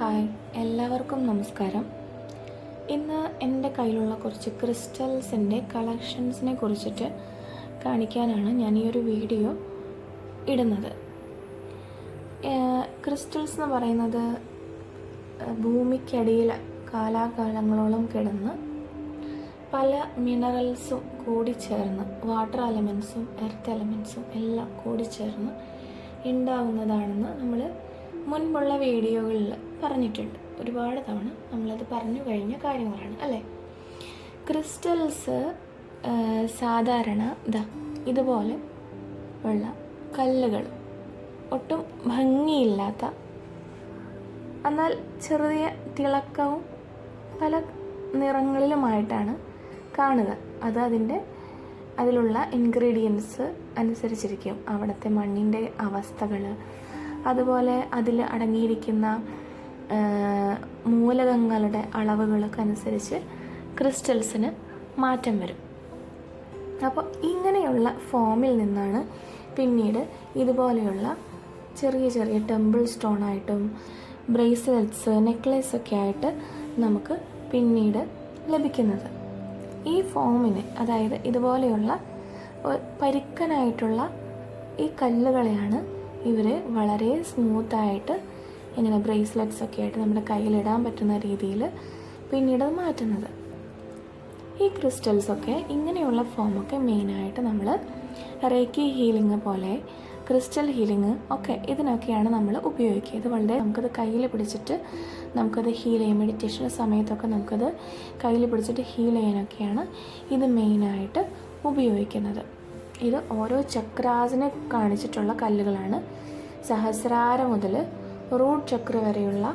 Hi എല്ലാവർക്കും നമസ്കാരം. ഇന്ന് എന്റെ കയ്യിലുള്ള കുറച്ച് ക്രിസ്റ്റൽസിന്റെ കളക്ഷൻസിനെ കുറിച്ചിട്ട് കാണിക്കാനാണ് ഞാൻ ഈ ഒരു വീഡിയോ ഇടുന്നത്. ക്രിസ്റ്റൽസ് എന്ന് പറയുന്നത് ഭൂമിക്കടിയിൽ കാലാകാലങ്ങളോളം കിടന്ന് പല മിനറൽസും കൂടി കൂടിച്ചേർന്ന് വാട്ടർ എലമെൻസും എർത്ത് എലമെൻസും എല്ലാം കൂടി കൂടിച്ചേർന്ന് ഉണ്ടാവുന്നതാണെന്ന് നമ്മൾ മുൻപുള്ള വീഡിയോകളിൽ പറഞ്ഞിട്ടുണ്ട്. ഒരുപാട് തവണ നമ്മളത് പറഞ്ഞു കഴിഞ്ഞ കാര്യങ്ങളാണ് അല്ലേ? ക്രിസ്റ്റൽസ് സാധാരണ ഇതാ ഇതുപോലെ ഉള്ള കല്ലുകൾ. ഒട്ടും ഭംഗിയില്ലാത്ത എന്നാൽ ചെറിയ തിളക്കവും പല നിറങ്ങളിലുമായിട്ടാണ് കാണുക അത് അതിന്റെ അതിലുള്ള ഇൻഗ്രീഡിയൻസ് അനുസരിച്ചിരിക്കും. അവിടുത്തെ മണ്ണിന്റെ അവസ്ഥകൾ അതുപോലെ അതിൽ അടങ്ങിയിരിക്കുന്ന മൂലകങ്ങളുടെ അളവുകളൊക്കെ അനുസരിച്ച് ക്രിസ്റ്റൽസിന് മാറ്റം വരും. അപ്പോൾ ഇങ്ങനെയുള്ള ഫോമിൽ നിന്നാണ് പിന്നീട് ഇതുപോലെയുള്ള ചെറിയ ചെറിയ ടെമ്പിൾ സ്റ്റോൺ ആയിട്ടും ബ്രേസ്ലെറ്റ്സ് നെക്ലേസ് ഒക്കെ ആയിട്ട് നമുക്ക് പിന്നീട് ലഭിക്കുന്നത്. ഈ ഫോമിന് അതായത് ഇതുപോലെയുള്ള പരുക്കനായിട്ടുള്ള ഈ കല്ലുകളെയാണ് ഇവർ വളരെ സ്മൂത്തായിട്ട് ഇങ്ങനെ ബ്രേസ്ലെറ്റ്സ് ഒക്കെ ആയിട്ട് നമ്മുടെ കയ്യിലിടാൻ പറ്റുന്ന രീതിയിൽ പിന്നീട് മാറ്റുന്നത്. ഈ ക്രിസ്റ്റൽസൊക്കെ ഇങ്ങനെയുള്ള ഫോമൊക്കെ മെയിനായിട്ട് നമ്മൾ റേക്കി ഹീലിംഗ് പോലെ ക്രിസ്റ്റൽ ഹീലിംഗ് ഒക്കെ ഇതിനൊക്കെയാണ് നമ്മൾ ഉപയോഗിക്കുക ഇത് വളരെ നമുക്കത് കയ്യിൽ പിടിച്ചിട്ട് നമുക്കത് ഹീൽ ചെയ്യാം മെഡിറ്റേഷൻ സമയത്തൊക്കെ നമുക്കത് കയ്യിൽ പിടിച്ചിട്ട് ഹീൽ ചെയ്യാനൊക്കെയാണ് ഇത് മെയിനായിട്ട് ഉപയോഗിക്കുന്നത്. ഇത് ഓരോ ചക്രാസിനെ കാണിച്ചിട്ടുള്ള കല്ലുകളാണ്. സഹസ്രാര മുതൽ റൂട്ട് ചക്ര വരെയുള്ള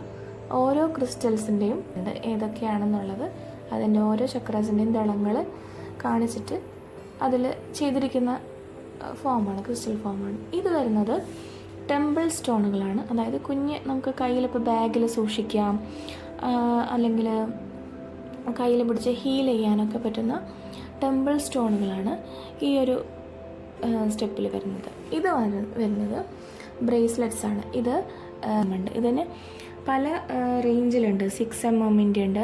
ഓരോ ക്രിസ്റ്റൽസിന്റെയും ഉണ്ട് ഏതൊക്കെയാണെന്നുള്ളത് അതിന്റെ ഓരോ ചക്രാസിന്റെയും ദളങ്ങൾ കാണിച്ചിട്ട് അതിൽ ചെയ്തിരിക്കുന്ന ഫോമാണ് ക്രിസ്റ്റൽ ഫോമാണ് ഇത് വരുന്നത് ടെമ്പിൾ സ്റ്റോണുകളാണ് അതായത് കുഞ്ഞ് നമുക്ക് കയ്യിലിപ്പോൾ ബാഗിൽ സൂക്ഷിക്കാം അല്ലെങ്കിൽ കയ്യിൽ പിടിച്ച് ഹീൽ ചെയ്യാനൊക്കെ പറ്റുന്ന ടെമ്പിൾ സ്റ്റോണുകളാണ് ഈ ഒരു സ്റ്റെപ്പിൽ വരുന്നത്. ഇത് വരുന്നത് ബ്രേസ്ലെറ്റ്സ് ആണ്. ഇത് ഉണ്ട്. ഇതിന് പല റേഞ്ചിലുണ്ട് സിക്സ് എം എമ്മിന്റെ ഉണ്ട്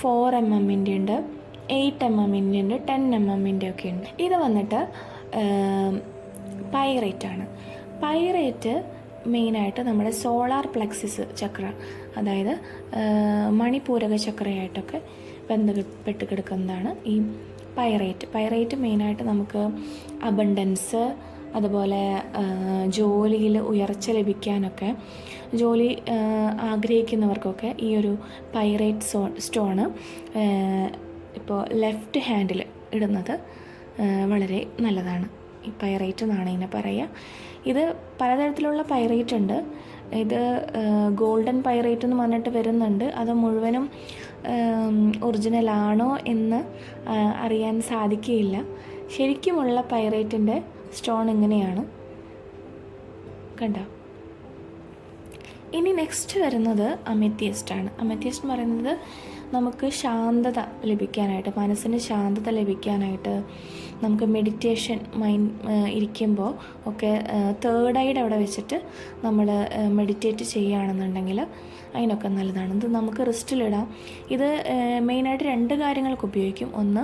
ഫോർ എം എമ്മിന്റെ ഉണ്ട് എയ്റ്റ് എം എമ്മിന്റെ ഉണ്ട് ടെൻ എം എമ്മിന്റെ ഒക്കെ ഉണ്ട്. ഇത് വന്നിട്ട് പൈറേറ്റ് ആണ്. പൈറേറ്റ് മെയിനായിട്ട് നമ്മുടെ സോളാർ പ്ലക്സിസ് ചക്ര അതായത് മണിപൂരക ചക്രയായിട്ടൊക്കെ ബന്ധപ്പെട്ട് കിടക്കുന്നതാണ് ഈ പൈറേറ്റ് പൈറേറ്റ് മെയിനായിട്ട് നമുക്ക് അബണ്ടൻസ് അതുപോലെ ജോലിയിൽ ഉയർച്ച ലഭിക്കാനൊക്കെ ജോലി ആഗ്രഹിക്കുന്നവർക്കൊക്കെ ഈ ഒരു പൈറേറ്റ് സോ സ്റ്റോണ് ഇപ്പോൾ ലെഫ്റ്റ് ഹാൻഡിൽ ഇടുന്നത് വളരെ നല്ലതാണ്. ഈ പൈറേറ്റ് എന്നാണ് ഇതിനെ പറയുക. ഇത് പലതരത്തിലുള്ള പൈറേറ്റ് ഉണ്ട്. ഇത് ഗോൾഡൻ പൈറേറ്റ് എന്ന് പറഞ്ഞിട്ട് വരുന്നുണ്ട്. അത് മുഴുവനും ഒറിജിനലാണോ എന്ന് അറിയാൻ സാധിക്കുകയില്ല. ശരിക്കുമുള്ള പൈറേറ്റിന്റെ സ്റ്റോൺ ഇങ്ങനെയാണ്. കണ്ട? ഇനി നെക്സ്റ്റ് വരുന്നത് അമെത്യസ്റ്റ് ആണ് അമെത്യസ്റ്റ് എന്ന് പറയുന്നത് നമുക്ക് ശാന്തത ലഭിക്കാനായിട്ട് മനസ്സിന് ശാന്തത ലഭിക്കാനായിട്ട് നമുക്ക് മെഡിറ്റേഷൻ മൈൻഡ് ഇരിക്കുമ്പോൾ ഒക്കെ തേർഡ് ഐഡ് അവിടെ വെച്ചിട്ട് നമ്മൾ മെഡിറ്റേറ്റ് ചെയ്യുകയാണെന്നുണ്ടെങ്കിൽ അതിനൊക്കെ നല്ലതാണ്. ഇത് നമുക്ക് റിസ്റ്റിലിടാം ഇത് മെയിനായിട്ട് രണ്ട് കാര്യങ്ങൾക്ക് ഉപയോഗിക്കും. ഒന്ന്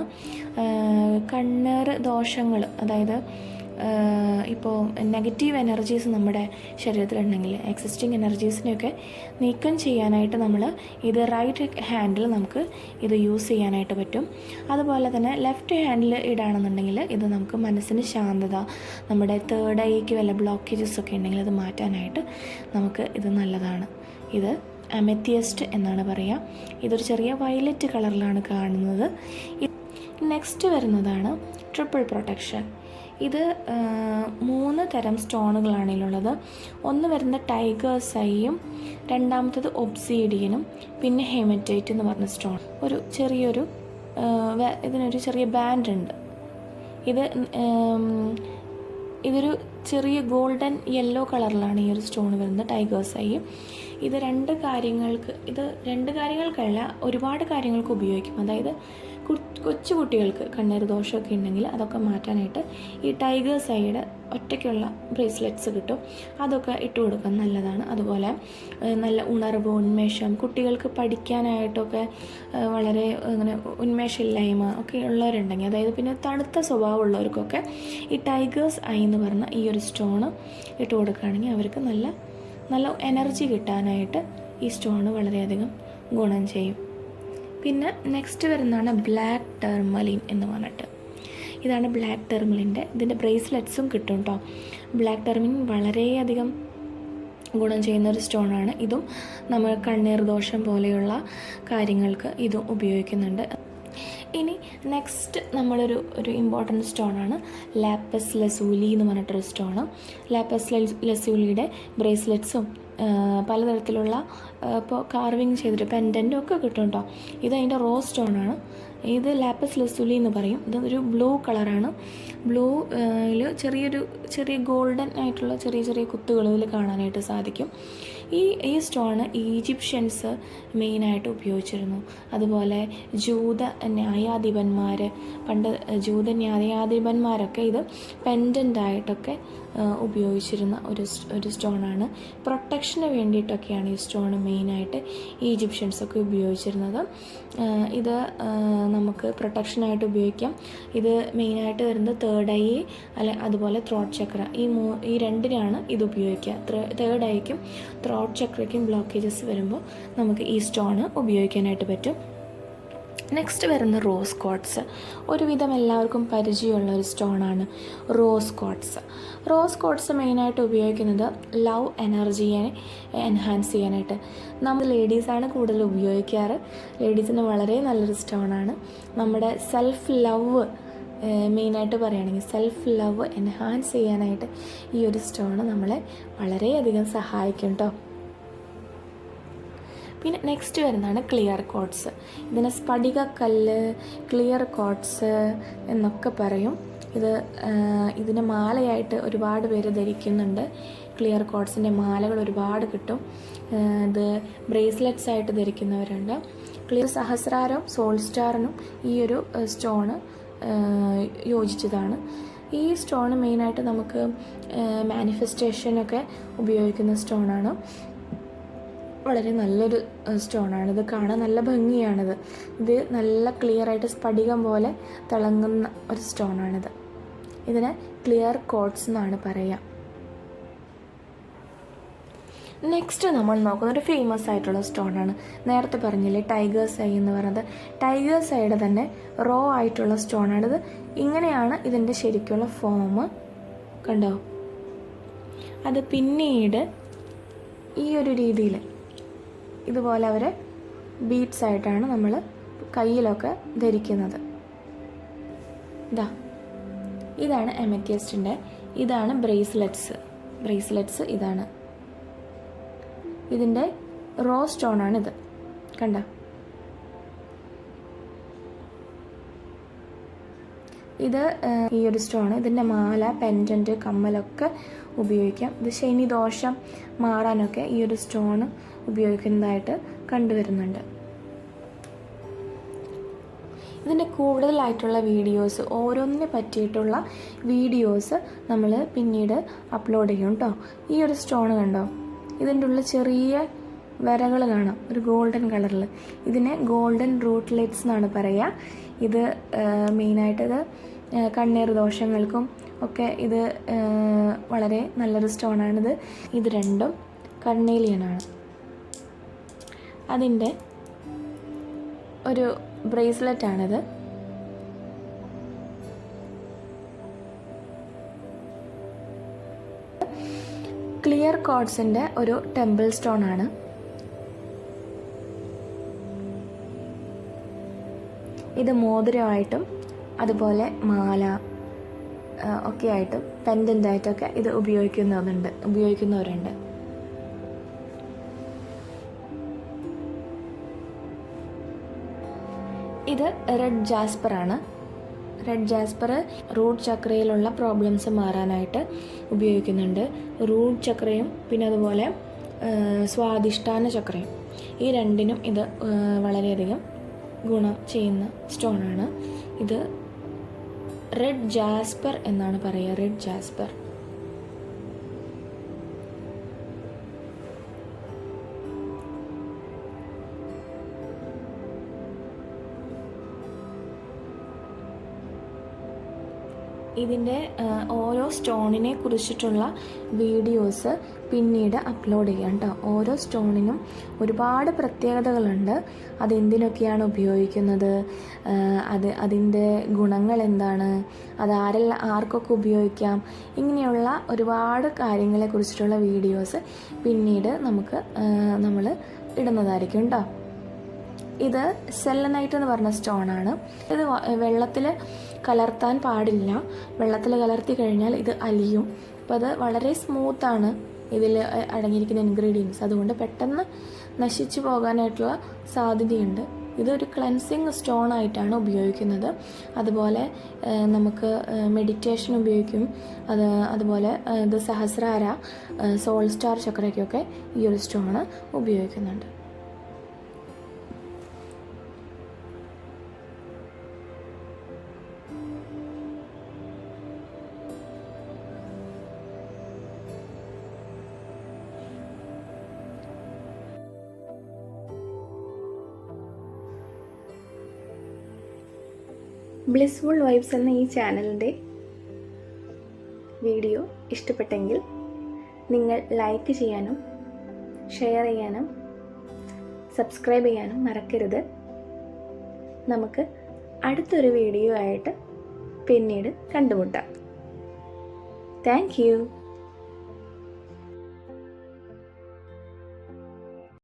കണ്ണേറ് ദോഷങ്ങൾ അതായത് ഇപ്പോൾ നെഗറ്റീവ് എനർജീസ് നമ്മുടെ ശരീരത്തിലുണ്ടെങ്കിൽ എക്സിസ്റ്റിംഗ് എനർജീസിനെയൊക്കെ നീക്കം ചെയ്യാനായിട്ട് നമ്മൾ ഇത് റൈറ്റ് ഹാൻഡിൽ നമുക്ക് ഇത് യൂസ് ചെയ്യാനായിട്ട് പറ്റും. അതുപോലെ തന്നെ ലെഫ്റ്റ് ഹാൻഡിൽ ഇടാണെന്നുണ്ടെങ്കിൽ ഇത് നമുക്ക് മനസ്സിന് ശാന്തത നമ്മുടെ തേർഡ് ഐക്ക് വല്ല ബ്ലോക്കേജസ് ഒക്കെ ഉണ്ടെങ്കിൽ അത് മാറ്റാനായിട്ട് നമുക്ക് ഇത് നല്ലതാണ്. ഇത് അമെത്തിയസ്റ്റ് എന്നാണ് പറയുക. ഇതൊരു ചെറിയ വയലറ്റ് കളറിലാണ് കാണുന്നത്. നെക്സ്റ്റ് വരുന്നതാണ് ട്രിപ്പിൾ പ്രൊട്ടക്ഷൻ ഇത് മൂന്ന് തരം സ്റ്റോണുകളാണ് ഇതിലുള്ളത്. ഒന്ന് വരുന്ന ടൈഗേഴ്സ് ഐയും രണ്ടാമത്തത് ഒബ്സീഡിയനും പിന്നെ ഹെമറ്റൈറ്റ് എന്ന് പറഞ്ഞ സ്റ്റോൺ. ഒരു ചെറിയൊരു ഇതിനൊരു ചെറിയ ബാൻഡ് ഉണ്ട്. ഇത് ഇതൊരു ചെറിയ ഗോൾഡൻ യെല്ലോ കളറിലാണ് ഈ ഒരു സ്റ്റോൺ വരുന്നത് ടൈഗേഴ്സ് ഐ ഇത് രണ്ട് കാര്യങ്ങൾക്ക് ഇത് രണ്ട് കാര്യങ്ങൾക്കല്ല ഒരുപാട് കാര്യങ്ങൾക്ക് ഉപയോഗിക്കും. അതായത് കൊച്ചു കുട്ടികൾക്ക് കണ്ണീർ ദോഷമൊക്കെ ഉണ്ടെങ്കിൽ അതൊക്കെ മാറ്റാനായിട്ട് ഈ ടൈഗർ സൈഡ് ഒറ്റയ്ക്കുള്ള ബ്രേസ്ലെറ്റ്സ് കിട്ടും. അതൊക്കെ ഇട്ട് കൊടുക്കാൻ നല്ലതാണ്. അതുപോലെ നല്ല ഉണർവ് ഉന്മേഷം കുട്ടികൾക്ക് പഠിക്കാനായിട്ടൊക്കെ വളരെ അങ്ങനെ ഉന്മേഷമില്ലായ്മ ഒക്കെ ഉള്ളവരുണ്ടെങ്കിൽ അതായത് പിന്നെ തണുത്ത സ്വഭാവമുള്ളവർക്കൊക്കെ ഈ ടൈഗേഴ്സ് ഐ എന്ന് പറഞ്ഞ ഈ ഒരു സ്റ്റോണ് ഇട്ട് കൊടുക്കുകയാണെങ്കിൽ അവർക്ക് നല്ല നല്ല എനർജി കിട്ടാനായിട്ട് ഈ സ്റ്റോൺ വളരെയധികം ഗുണം ചെയ്യും. പിന്നെ നെക്സ്റ്റ് വരുന്നതാണ് ബ്ലാക്ക് ടെർമലിൻ എന്ന് പറഞ്ഞിട്ട്. ഇതാണ് ബ്ലാക്ക് ടെർമലിന്റെ ഇതിന്റെ ബ്രേസ്ലെറ്റ്സും കിട്ടും കേട്ടോ ബ്ലാക്ക് ടെർമിൻ വളരെയധികം ഗുണം ചെയ്യുന്ന ഒരു സ്റ്റോണാണ് ഇതും നമ്മൾ കണ്ണീർ ദോഷം പോലെയുള്ള കാര്യങ്ങൾക്ക് ഇതും ഉപയോഗിക്കുന്നുണ്ട്. നെക്സ്റ്റ് നമ്മളൊരു ഒരു ഇമ്പോർട്ടന്റ് സ്റ്റോണാണ് ലാപ്പസ് ലസൂലി എന്ന് പറഞ്ഞിട്ടൊരു സ്റ്റോണ്. ലാപ്പസ് ലസൂലിയുടെ ബ്രേസ്ലെറ്റ്സും പലതരത്തിലുള്ള ഇപ്പോൾ കാർവിങ് ചെയ്തിട്ട് പെൻഡന്റും ഒക്കെ കിട്ടും കേട്ടോ ഇത് അതിന്റെ റോ സ്റ്റോണാണ്. ഇത് ലാപ്പസ് ലസൂലി എന്ന് പറയും. ഇതൊരു ബ്ലൂ കളറാണ് ബ്ലൂയിൽ ചെറിയൊരു ചെറിയ ഗോൾഡൻ ആയിട്ടുള്ള ചെറിയ ചെറിയ കുത്തുകൾ ഇതിൽ കാണാനായിട്ട് സാധിക്കും. ഈ ഈ സ്റ്റോണ് ഈജിപ്ഷ്യൻസ് മെയിനായിട്ട് ഉപയോഗിച്ചിരുന്നു. അതുപോലെ ജൂത ന്യായാധിപന്മാർ പണ്ട് ജൂത ന്യായാധിപന്മാരൊക്കെ ഇത് പെൻഡന്റ് ആയിട്ടൊക്കെ ആ, ഉപയോഗിച്ചിരുന്ന ഒരു ഒരു സ്റ്റോണാണ് പ്രൊട്ടക്ഷന് വേണ്ടിയിട്ടൊക്കെയാണ് ഈ സ്റ്റോൺ മെയിനായിട്ട് ഈജിപ്ഷ്യൻസൊക്കെ ഉപയോഗിച്ചിരുന്നത്. ഇത് നമുക്ക് പ്രൊട്ടക്ഷനായിട്ട് ഉപയോഗിക്കാം. ഇത് മെയിനായിട്ട് വരുന്നത് തേർഡ് ഐ അല്ലെ അതുപോലെ ത്രോട്ട് ചക്ര ഈ മൂ ഈ രണ്ടിനാണ് ഇത് ഉപയോഗിക്കുക. തേർഡ് ഐക്കും ത്രോട്ട് ചക്രയ്ക്കും ബ്ലോക്കേജസ് വരുമ്പോൾ നമുക്ക് ഈ സ്റ്റോൺ ഉപയോഗിക്കാനായിട്ട് പറ്റും. നെക്സ്റ്റ് വരുന്ന റോസ് കോട്ട്സ് ഒരുവിധം എല്ലാവർക്കും പരിചയമുള്ള ഒരു സ്റ്റോണാണ് റോസ് കോട്ട്സ് റോസ് കോട്ട്സ് മെയിനായിട്ട് ഉപയോഗിക്കുന്നത് ലവ് എനർജിയെ എൻഹാൻസ് ചെയ്യാനായിട്ട്. നമ്മൾ ലേഡീസാണ് കൂടുതൽ ഉപയോഗിക്കാറ്. ലേഡീസിന് വളരെ നല്ലൊരു സ്റ്റോണാണ് നമ്മുടെ സെൽഫ് ലവ് മെയിനായിട്ട് പറയുകയാണെങ്കിൽ സെൽഫ് ലവ് എൻഹാൻസ് ചെയ്യാനായിട്ട് ഈ ഒരു സ്റ്റോൺ നമ്മളെ വളരെയധികം സഹായിക്കും കേട്ടോ പിന്നെ നെക്സ്റ്റ് വരുന്നതാണ് ക്ലിയർ കോട്ട്സ് ഇതിനെ സ്ഫടികക്കല്ല് ക്ലിയർ കോട്ട്സ് എന്നൊക്കെ പറയും. ഇത് ഇതിന് മാലയായിട്ട് ഒരുപാട് പേര് ധരിക്കുന്നുണ്ട്. ക്ലിയർ കോട്ട്സിന്റെ മാലകൾ ഒരുപാട് കിട്ടും. ഇത് ബ്രേസ്ലെറ്റ്സ് ആയിട്ട് ധരിക്കുന്നവരുണ്ട്. ക്ലിയർ സഹസ്രാരം സോൾ സ്റ്റാറിനും ഈ ഒരു സ്റ്റോണ് യോജിച്ചതാണ്. ഈ സ്റ്റോൺ മെയിനായിട്ട് നമുക്ക് മാനിഫെസ്റ്റേഷനൊക്കെ ഉപയോഗിക്കുന്ന സ്റ്റോണാണ് വളരെ നല്ലൊരു സ്റ്റോണാണ്. ഇത് കാണാൻ നല്ല ഭംഗിയാണിത്. ഇത് നല്ല ക്ലിയർ ആയിട്ട് സ്ഫടികം പോലെ തിളങ്ങുന്ന ഒരു സ്റ്റോണാണിത്. ഇതിനെ ക്ലിയർ കോട്ട്സ് എന്നാണ് പറയുക നെക്സ്റ്റ് നമ്മൾ നോക്കുന്ന ഒരു ഫേമസ് ആയിട്ടുള്ള സ്റ്റോണാണ്. നേരത്തെ പറഞ്ഞില്ലേ ടൈഗേഴ്സ് ഐ എന്ന് പറയുന്നത് ടൈഗേഴ്സ് ഐയുടെ തന്നെ റോ ആയിട്ടുള്ള സ്റ്റോണാണിത്. ഇങ്ങനെയാണ് ഇതിന്റെ ശരിക്കുള്ള ഫോം കണ്ടോ? അത് പിന്നീട് ഈ ഒരു രീതിയിൽ ഇതുപോലെ അവരെ ബീഡ്സ് ആയിട്ടാണ് നമ്മൾ കയ്യിലൊക്കെ ധരിക്കുന്നത്. ഇതാ ഇതാണ് എമറ്റിയസ്റ്റിന്റെ ഇതാണ് ബ്രേസ്ലെറ്റ്സ് ബ്രേസ്ലെറ്റ്സ് ഇതാണ്. ഇതിന്റെ റോ സ്റ്റോണാണിത് കണ്ട? ഇത് ഈ ഒരു സ്റ്റോൺ ഇതിന്റെ മാല പെൻഡന്റ് കമ്മലൊക്കെ ഉപയോഗിക്കാം. ഇത് ശനി ദോഷം മാറാനൊക്കെ ഈ ഒരു സ്റ്റോൺ ഉപയോഗിക്കുന്നതായിട്ട് കണ്ടുവരുന്നുണ്ട്. ഇതിന്റെ കൂടുതലായിട്ടുള്ള വീഡിയോസ് ഓരോന്നിനെ പറ്റിയിട്ടുള്ള വീഡിയോസ് നമ്മൾ പിന്നീട് അപ്ലോഡ് ചെയ്യും കേട്ടോ ഈ ഒരു സ്റ്റോൺ കണ്ടോ? ഇതിന്റെ ഉള്ളിൽ ചെറിയ വരകൾ കാണാം. ഒരു ഗോൾഡൻ കളറിൽ ഇതിനെ ഗോൾഡൻ റൂട്ട്ലെറ്റ്സ് എന്നാണ് പറയുക. ഇത് മെയിനായിട്ട് ഇത് കണ്ണീർ ദോഷങ്ങൾക്കും ഒക്കെ ഇത് വളരെ നല്ലൊരു സ്റ്റോണാണിത്. ഇത് രണ്ടും കണ്ണേലിയനാണ്. അതിന്റെ ഒരു ബ്രേസ്ലെറ്റ് ആണിത് ക്ലിയർ കോഡ്സിന്റെ ഒരു ടെമ്പിൾ സ്റ്റോൺ ആണ് ഇത് മോതിരമായിട്ടും അതുപോലെ മാല ഒക്കെയായിട്ടും ഒക്കെ ആയിട്ടും പെൻഡന്റ് ആയിട്ടൊക്കെ ഇത് ഉപയോഗിക്കുന്നുണ്ട് ഉപയോഗിക്കുന്നവരുണ്ട്. ഇത് റെഡ് ജാസ്പർ ആണ്. റെഡ് ജാസ്പർ റൂട്ട് ചക്രയിലുള്ള പ്രോബ്ലംസ് മാറാനായിട്ട് ഉപയോഗിക്കുന്നുണ്ട്. റൂട്ട് ചക്രയും പിന്നെ അതുപോലെ സ്വാധിഷ്ഠാന ചക്രയും. ഈ രണ്ടിനും ഇത് വളരെയധികം ഗുണം ചെയ്യുന്ന സ്റ്റോണാണ് ഇത് റെഡ് ജാസ്പർ എന്നാണ് പറയുക. റെഡ് ജാസ്പർ ഇതിന്റെ ഓരോ സ്റ്റോണിനെ കുറിച്ചിട്ടുള്ള വീഡിയോസ് പിന്നീട് അപ്ലോഡ് ചെയ്യാം കേട്ടോ ഓരോ സ്റ്റോണിനും ഒരുപാട് പ്രത്യേകതകളുണ്ട്. അതെന്തിനൊക്കെയാണ് ഉപയോഗിക്കുന്നത്? അത് അതിന്റെ ഗുണങ്ങൾ എന്താണ്? അത് ആരെല്ലാം ആർക്കൊക്കെ ഉപയോഗിക്കാം? ഇങ്ങനെയുള്ള ഒരുപാട് കാര്യങ്ങളെ കുറിച്ചിട്ടുള്ള വീഡിയോസ് പിന്നീട് നമുക്ക് നമ്മൾ ഇടുന്നതായിരിക്കും കേട്ടോ ഇത് സെല്ലനൈറ്റ് എന്ന് പറഞ്ഞ സ്റ്റോണാണ്. ഇത് വെള്ളത്തിൽ കലർത്താൻ പാടില്ല. വെള്ളത്തിൽ കലർത്തി കഴിഞ്ഞാൽ ഇത് അലിയും. അപ്പോൾ അത് വളരെ സ്മൂത്താണ് ഇതിൽ അടങ്ങിയിരിക്കുന്ന ഇൻഗ്രീഡിയൻസ് അതുകൊണ്ട് പെട്ടെന്ന് നശിച്ചു പോകാനായിട്ടുള്ള സാധ്യതയുണ്ട്. ഇതൊരു ക്ലെൻസിങ് സ്റ്റോൺ ആയിട്ടാണ് ഉപയോഗിക്കുന്നത്. അതുപോലെ നമുക്ക് മെഡിറ്റേഷൻ ഉപയോഗിക്കും. അത് അതുപോലെ ഇത് സഹസ്രാര സോൾ സ്റ്റാർ ചക്രയ്ക്കൊക്കെ ഈ ഒരു സ്റ്റോൺ ഉപയോഗിക്കുന്നുണ്ട്. ബ്ലിസ്ഫുൾ വൈബ്സ് എന്ന ഈ ചാനലിന്റെ വീഡിയോ ഇഷ്ടപ്പെട്ടെങ്കിൽ നിങ്ങൾ ലൈക്ക് ചെയ്യാനും ഷെയർ ചെയ്യാനും സബ്സ്ക്രൈബ് ചെയ്യാനും മറക്കരുത്. നമുക്ക് അടുത്തൊരു വീഡിയോ ആയിട്ട് പിന്നീട് കണ്ടുമുട്ടാം. Thank you.